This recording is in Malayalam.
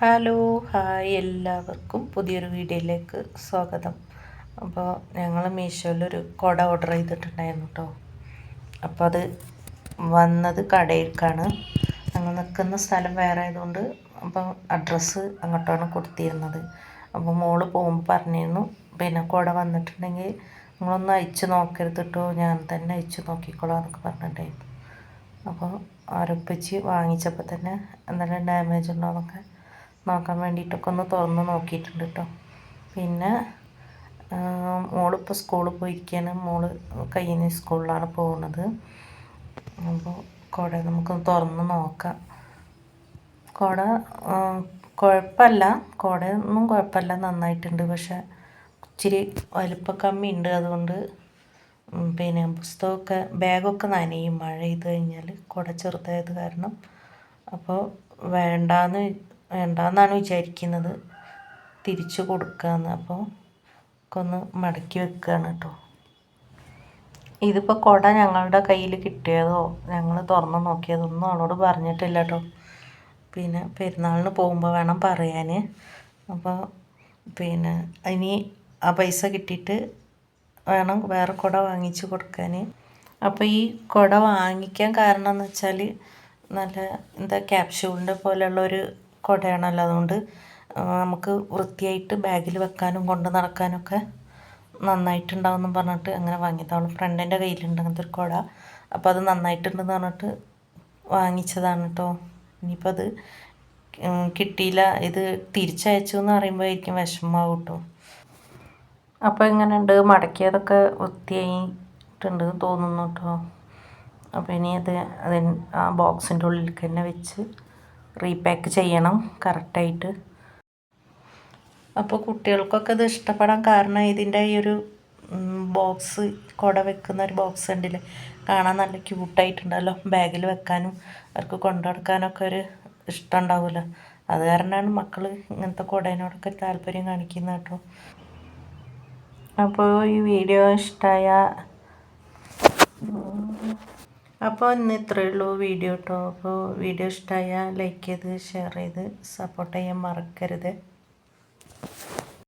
ഹലോ ഹായ് എല്ലാവർക്കും പുതിയൊരു വീഡിയോയിലേക്ക് സ്വാഗതം. അപ്പോൾ ഞങ്ങൾ മീഷോയിലൊരു കുട ഓർഡർ ചെയ്തിട്ടുണ്ടായിരുന്നു കേട്ടോ. അപ്പോൾ അത് വന്നത് കടയിലേക്കാണ്. ഞങ്ങൾ നിൽക്കുന്ന സ്ഥലം വേറെ ആയതുകൊണ്ട് അപ്പം അഡ്രസ്സ് അങ്ങോട്ടാണ് കൊടുത്തിരുന്നത്. അപ്പോൾ മോൾ പോകുമ്പോൾ പറഞ്ഞിരുന്നു പിന്നെ കുട വന്നിട്ടുണ്ടെങ്കിൽ നിങ്ങളൊന്ന് അയച്ചു നോക്കരുത് കേട്ടോ. ഞാൻ തന്നെ അയച്ചു നോക്കിക്കോളാം എന്നൊക്കെ പറഞ്ഞിട്ടുണ്ടായിരുന്നു. അപ്പോൾ ആരൊപ്പിച്ച് വാങ്ങിച്ചപ്പോൾ തന്നെ എന്തെങ്കിലും ഡാമേജ് ഉണ്ടോ എന്നൊക്കെ നോക്കാൻ വേണ്ടിയിട്ടൊക്കെ ഒന്ന് തുറന്ന് നോക്കിയിട്ടുണ്ട് കേട്ടോ. പിന്നെ മോളിപ്പോൾ സ്കൂളിൽ പോയിരിക്കുകയാണ് മോൾ കയ്യിൽ സ്കൂളിലാണ് പോകുന്നത് അപ്പോൾ കുട നമുക്കൊന്ന് തുറന്ന് നോക്കാം. കുട കുഴപ്പമില്ല കുടയൊന്നും കുഴപ്പമില്ല നന്നായിട്ടുണ്ട്. പക്ഷെ ഇച്ചിരി വലിപ്പ കമ്മി ഉണ്ട്. അതുകൊണ്ട് പിന്നെ പുസ്തകമൊക്കെ ബാഗൊക്കെ നനയും. മഴ ചെയ്ത് കഴിഞ്ഞാൽ കുട ചെറുതായത് കാരണം. അപ്പോൾ വേണ്ടാന്ന് വേണ്ടാന്നാണ് വിചാരിക്കുന്നത്. തിരിച്ചു കൊടുക്കാമെന്ന് അപ്പോൾ ഒന്ന് മടക്കി വെക്കുകയാണ് കേട്ടോ ഇതിപ്പോൾ കുട ഞങ്ങളുടെ കയ്യിൽ കിട്ടിയതോ? ഞങ്ങൾ തുറന്ന് നോക്കിയതൊന്നും അവളോട് പറഞ്ഞിട്ടില്ല കേട്ടോ പിന്നെ പെരുന്നാളിന് പോകുമ്പോൾ വേണം പറയാൻ അപ്പോൾ പിന്നെ ഇനി ആ പൈസ കിട്ടിയിട്ട് വേണം വേറെ കുട വാങ്ങിച്ച് കൊടുക്കാൻ അപ്പോൾ ഈ കുട വാങ്ങിക്കാൻ കാരണം എന്ന് വെച്ചാൽ നല്ല എന്താ ക്യാപ്സ്യൂളിന്റെ പോലെയുള്ളൊരു കുടയാണല്ലോ അതുകൊണ്ട് നമുക്ക് വൃത്തിയായിട്ട് ബാഗിൽ വെക്കാനും കൊണ്ട് നടക്കാനൊക്കെ നന്നായിട്ടുണ്ടാവും പറഞ്ഞിട്ട് അങ്ങനെ വാങ്ങിയതാണ് ഫ്രണ്ടിന്റെ കയ്യിലുണ്ട് അങ്ങനത്തെ ഒരു കുട. അപ്പോൾ അത് നന്നായിട്ടുണ്ടെന്ന് പറഞ്ഞിട്ട് വാങ്ങിച്ചതാണ് കേട്ടോ ഇനിയിപ്പോൾ അത് കിട്ടിയില്ല. ഇത് തിരിച്ചയച്ചു എന്ന് പറയുമ്പോഴായിരിക്കും വിഷമാവും കേട്ടോ അപ്പോൾ എങ്ങനെയുണ്ട്? മടക്കിയതൊക്കെ വൃത്തിയായിട്ടുണ്ട് തോന്നുന്നു കേട്ടോ അപ്പോൾ ഇനി അത് അതിന് ആ ബോക്സിന്റെ ഉള്ളിലേക്ക് തന്നെ വെച്ച് റീപാക്ക് ചെയ്യണം കറക്റ്റായിട്ട് അപ്പോൾ കുട്ടികൾക്കൊക്കെ ഇത് ഇഷ്ടപ്പെടാൻ കാരണം ഇതിന്റെ ഈ ഒരു ബോക്സ് കുട വെക്കുന്ന ഒരു ബോക്സ് ഉണ്ടല്ലേ? കാണാൻ നല്ല ക്യൂട്ടായിട്ടുണ്ടല്ലോ ബാഗിൽ വെക്കാനും അവർക്ക് കൊണ്ടു നടക്കാനൊക്കെ ഒരു ഇഷ്ടം ഉണ്ടാവുമല്ലോ. അത് കാരണമാണ് മക്കൾ ഇങ്ങനത്തെ കുടേനോടൊക്കെ താല്പര്യം കാണിക്കുന്നത് കേട്ടോ. അപ്പോൾ ഈ വീഡിയോ ഇഷ്ടമായ അപ്പോൾ ഇന്ന് ഇത്രയേ ഉള്ളൂ വീഡിയോ കേട്ടോ അപ്പോൾ വീഡിയോ ഇഷ്ടമായാൽ ലൈക്ക് ചെയ്ത് ഷെയർ ചെയ്ത് സപ്പോർട്ട് ചെയ്യാൻ മറക്കരുത്.